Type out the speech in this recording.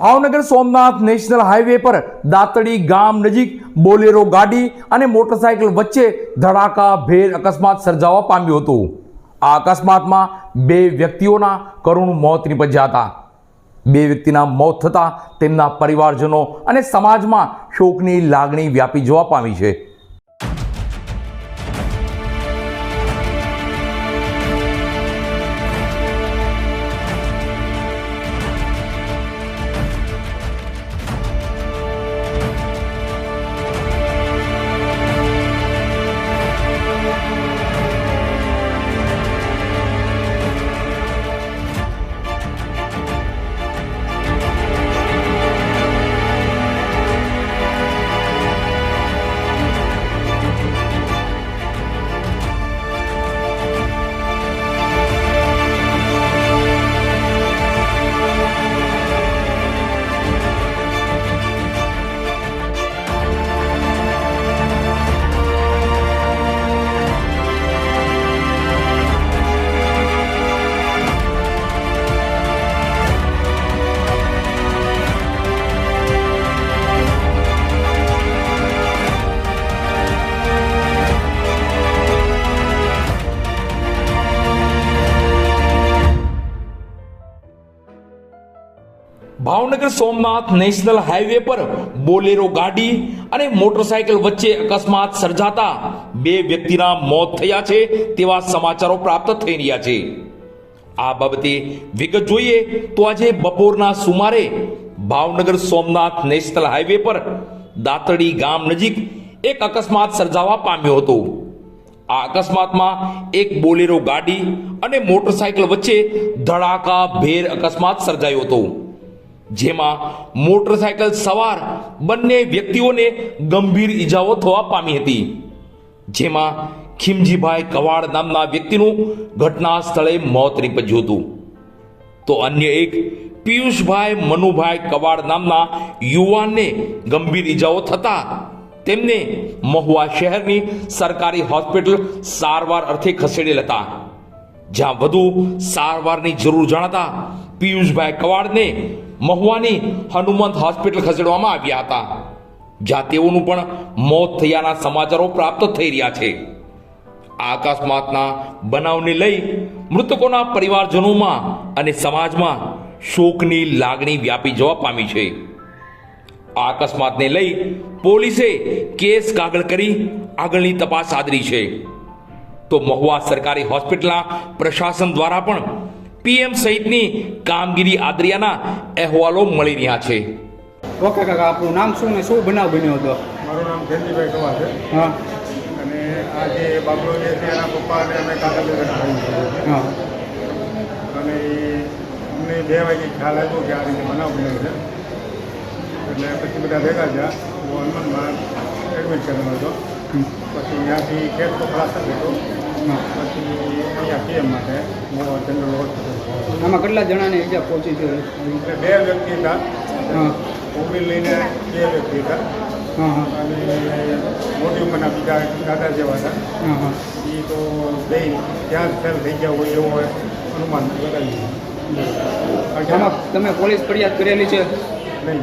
Bhavnagar Somnath national highway પર દાતડી ગામ નજીક બોલેરો ગાડી અને મોટરસાયકલ વચ્ચે ધડાકા, ભેર અકસ્માત સર્જાવા પામ્યું હતું. આ અકસ્માતમાં બે વ્યક્તિઓના કરુણ મોત નીપજ્યા હતા. બે વ્યક્તિના મોત થતાં તેમના પરિવારજનો અને સમાજમાં શોકની લાગણી વ્યાપી જોવા પામી છે. ભાવનગર સોમનાથ નેશનલ હાઈવે પર બોલેરો ગાડી અને મોટરસાયકલ વચ્ચે અકસ્માત સર્જાતા બે વ્યક્તિના મોત થયા છે તેવા સમાચારો પ્રાપ્ત થઈ રહ્યા છે. આ બાબતે વિગત જોઈએ તો આજે બપોરના સુમારે ભાવનગર સોમનાથ નેશનલ હાઈવે પર દાતડી ગામ નજીક એક અકસ્માત સર્જાવા પામ્યો હતો. આ અકસ્માતમાં એક બોલેરો ગાડી અને મોટરસાયકલ વચ્ચે ધડાકા ભેર અકસ્માત સર્જાયો હતો. જેમાં મોટરસાયકલ સવાર બંને વ્યક્તિઓને ગંભીર ઈજાઓ થવા પામી હતી. જેમાં ખીમજીભાઈ કવાડ નામના વ્યક્તિનું ઘટના સ્થળે મોત નીપજ્યું હતું. તો અન્ય એક પિયુષભાઈ મનુભાઈ કવાડ નામના યુવાનને ગંભીર ઈજાઓ થતા તેમને મહુવા શહેરની સરકારી હોસ્પિટલ સારવાર અર્થે ખસેડેલ હતા જ્યાં વધુ સારવારની જરૂર જણાતા પિયુષભાઈ કવાડને મહુવાની હનુમંત હોસ્પિટલ ખસેડવામાં આવ્યા હતા, જ્યાં તેઓનું પણ મોત થયાના સમાચારો પ્રાપ્ત થઈ રહ્યા છે. આ અકસ્માતના બનાવને લઈ મૃતકોના પરિવારજનોમાં અને સમાજમાં શોકની લાગણી વ્યાપી જવા પામી છે. આ અકસ્માતને લઈ પોલીસે કેસ કાગળ કરી આગળની તપાસ આદરી છે. તો મહુવા સરકારી હોસ્પિટલના પ્રશાસન દ્વારા પણ પીએમ સહિતની કામગીરી આદરિયાના અહેવાલો મળી રહ્યા છે. ઓકે કાકા આપણું નામ શું ને શું બનાવ બન્યો હતો? મારું નામ ધનજીભાઈ કવા છે. હા. અને આ જે બાબલો જે છે એના પપ્પા અને અમે છીએ. હા. અને અમને બે વાગે ખ્યાલ આવ્યો કે આ રીતે બનાવ બન્યો છે. એટલે પછી બધા ભેગા થયા. હું હનુમાનમાં એડમિટ કરેલો હતો. પછી ત્યાંથી ખેત તો ખલાસ હતો આમાં કેટલા જણાને ઈજા પહોંચી છે? બે વ્યક્તિ હતા. હા. મોબાઈલ લઈને બે વ્યક્તિ હતા. હા હા. અને મોટી ઉંમરના બીજા દાદા જેવા હતા. હા હા. એ તો બે ત્યાં ફેલ થઈ ગયા હોય એવો હોય અનુમાન લગાવ્યું આમાં તમે પોલીસ ફરિયાદ કરેલી છે? નહીં.